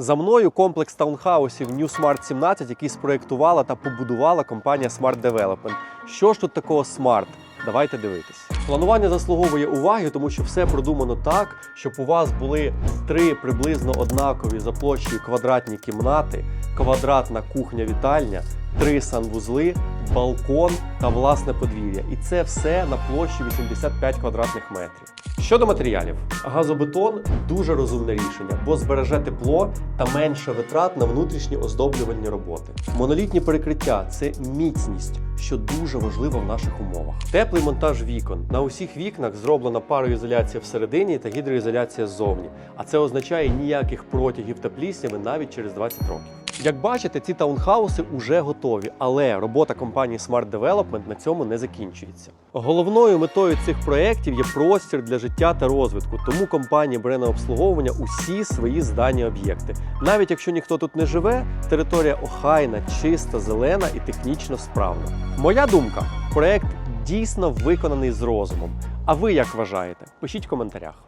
За мною комплекс таунхаусів New Smart 17, який спроєктувала та побудувала компанія Smart Development. Що ж тут такого Smart? Давайте дивитись. Планування заслуговує уваги, тому що все продумано так, щоб у вас були три приблизно однакові за площею квадратні кімнати, квадратна кухня-вітальня, три санвузли, балкон та власне подвір'я. І це все на площі 85 квадратних метрів. Щодо матеріалів, газобетон дуже розумне рішення, бо збереже тепло та менше витрат на внутрішні оздоблювальні роботи. Монолітні перекриття це міцність, що дуже важливо в наших умовах. Теплий монтаж вікон. На усіх вікнах зроблена пароізоляція всередині та гідроізоляція ззовні. А це означає ніяких протягів та плісняви навіть через 20 років. Як бачите, ці таунхауси вже готові, але робота компанії Smart Development на цьому не закінчується. Головною метою цих проєктів є простір для життя та розвитку, тому компанія бере на обслуговування усі свої здані об'єкти. Навіть якщо ніхто тут не живе, територія охайна, чиста, зелена і технічно справна. Моя думка, проєкт дійсно виконаний з розумом. А ви як вважаєте? Пишіть в коментарях.